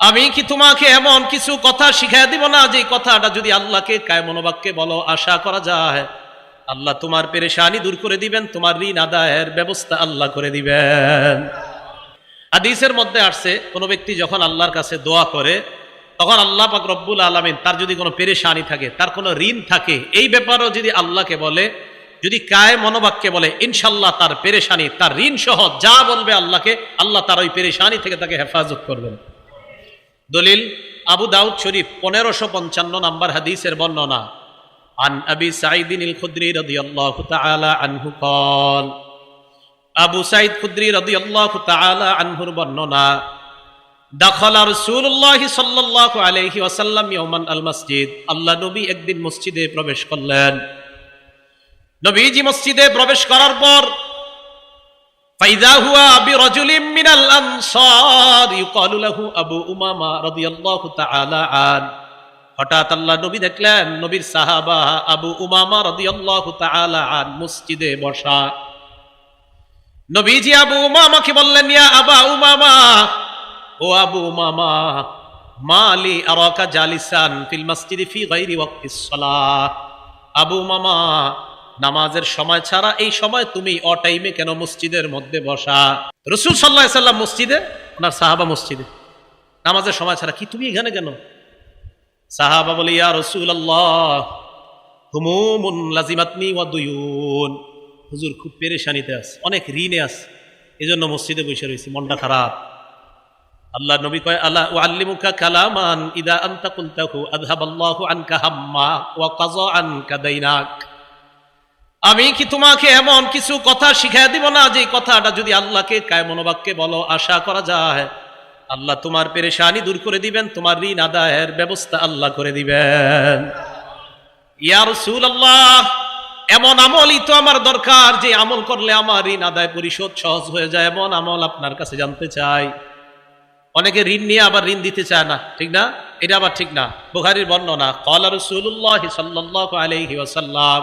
আমি কি তোমাকে এমন কিছু কথা শিখাই দিব না? যে কথাটা যদি আল্লাহকে কায় মনোবাক্যে বলো, আশা করা যায়। আল্লাহ তোমার পেরেশানি দূর করে দিবেন, তোমার ঋণ আদায়ের ব্যবস্থা আল্লাহ করে দিবেন। হাদিসের মধ্যে আসছে, কোনো ব্যক্তি যখন আল্লাহর কাছে দোয়া করে, তখন আল্লাহ পাক রব্বুল আলমিন তার যদি কোনো পেরেশানি থাকে, তার কোনো ঋণ থাকে, এই ব্যাপারেও যদি আল্লাহকে বলে, যদি কায় মনোবাক্যে বলে ইনশাল্লাহ তার পেরেশানি, তার ঋণ সহ যা বলবে আল্লাহকে, আল্লাহ তার ওই পেরেশানি থেকে তাকে হেফাজত করবেন। দলিল আবু দাউদ শরীফ পনেরোশো পঞ্চান্ন নাম্বার হাদিসের বর্ণনা عن أبي سعيد الخدري رضي الله تعالى عنه قال আবু সাইদ খুদ্রি রাদিয়াল্লাহু তাআলা আনহুর বর্ণনা দাখালা রাসূলুল্লাহ সাল্লাল্লাহু আলাইহি ওয়াসাল্লাম ইয়াওমান আল মসজিদ আল্লাহ নবী একদিন মসজিদে প্রবেশ করলেন নবীজি মসজিদে প্রবেশ করার পর ফাইদা হুয়া বিরাজুলিম মিনাল আনসার ইউকালু লাহু আবু উমামা রাদিয়াল্লাহু তাআলা আন হঠাৎ আল্লাহ নবী দেখলেন, নবীর সাহাবা আবু উমামা রাদিয়াল্লাহু তাআলা আন মসজিদে বসা। নবীজি আবু উমামাকে বললেন, ইয়া আবা উমামা, ও আবু উমামা, মালি আরাকা জালিসান ফিল মসজিদি ফি গায়রি ওয়াক্তিস সালাহ। আবু উমামা নামাজের সময় ছাড়া এই সময় তুমি অ টাইমে কেন মসজিদের মধ্যে বসা? রসুল সাল্লাহ সাল্লাম মসজিদে? ওনার সাহাবা মসজিদে। নামাজের সময় ছাড়া কি তুমি এখানে কেন? সাহাবা বলে, ইয়া রসুল আল্লাহ হুমুমুন লাজিমাতনি ওয়া দুয়ুন। হুজুর খুব পেরেশানিতে আছে, অনেক ঋণে আছে। এই জন্য মসজিদে বসে রয়েছি, মনটা খারাপ। আল্লাহ নবী কয় আল্লাহ ও আল্লিমুকা কালামান ইদা আন্তা কুলতাহু আযহাবাল্লাহু আনকা হাম্মা ওয়া কাযা আনকা দাইনাক। আমি কি তোমাকে এমন কিছু কথা শিখাই দিব না? যে কথাটা যদি আল্লাহকে কায় মনোবাক্যে বলো, আশা করা যায়। আল্লাহ তোমার পেরেশানি দূর করে দিবেন, তোমার ঋণ আদায়ের ব্যবস্থা আল্লাহ করে দিবেন। এমন আমলই তো আমার দরকার, যে আমল করলে আমার ঋণ আদায় পরিশোধ সহজ হয়ে যায়। এমন আমল আপনার কাছে জানতে চাই। অনেকে ঋণ নিয়ে আবার ঋণ দিতে চায় না, ঠিক না? এটা আবার ঠিক না। বুখারীর বর্ণনা, ক্বালা রাসূলুল্লাহ সাল্লাল্লাহু আলাইহি ওয়াসাল্লাম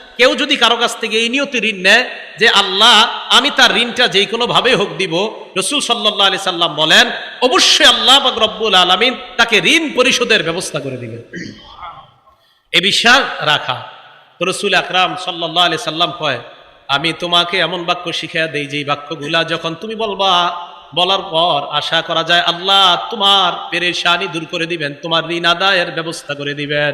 কেউ যদি কারও কাছ থেকে এই নিয়তি ঋণ নেয় যে, আল্লাহ, আমি তার ঋণটা যেই কোনো ভাবে হোক দিব। রসুল সাল্লাহ আলি সাল্লাম বলেন, অবশ্যই আল্লাহ বা রব্বুল আলমিন তাকে ঋণ পরিশোধের ব্যবস্থা করে দিবেন। এ বিশ্বাস রাখা। রসুল আকরাম সাল্লাহ আলি সাল্লাম কয়, আমি তোমাকে এমন বাক্য শিখিয়া দেই যে বাক্যগুলা যখন তুমি বলবা, বলার পর আশা করা যায় আল্লাহ তোমার পেরেশানি দূর করে দিবেন, তোমার ঋণ আদায়ের ব্যবস্থা করে দিবেন।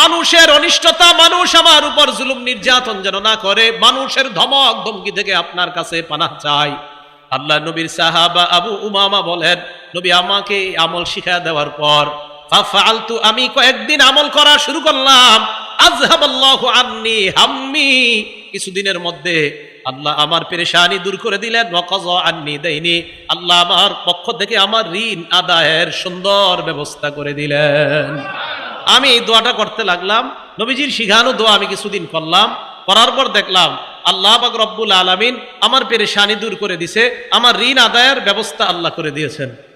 মানুষের অনিষ্টতা, মানুষ আমার উপর জুলুম নির্যাতন যেন না করে, মানুষের ধমক ধমকি থেকে আপনার কাছে পানাহ চাই। আল্লাহ নবীর সাহাবা আবু উমামা বলেন, নবী, আমাকে আমল শিখা দেওয়ার পর ফালতু আমি কয়েকদিন আমল করা শুরু করলাম। আন্নি হাম্মি। কিছুদিনের মধ্যে আল্লাহ আমার পেরেশানি দূর করে দিলেন। ওয়াকাজ আন্নি দেয়নি আল্লাহ আমার পক্ষ থেকে আমার ঋণ আদায়ের সুন্দর ব্যবস্থা করে দিলেন। আমি এই দোয়াটা করতে লাগলাম। নবীজির শিঘানু দোয়া আমি কিছুদিন করলাম। করার পর দেখলাম, আল্লাহ বাক রব্বুল আলমিন আমার পেরে পেরেশানি দূর করে দিছে, আমার ঋণ আদায়ের ব্যবস্থা আল্লাহ করে দিয়েছেন।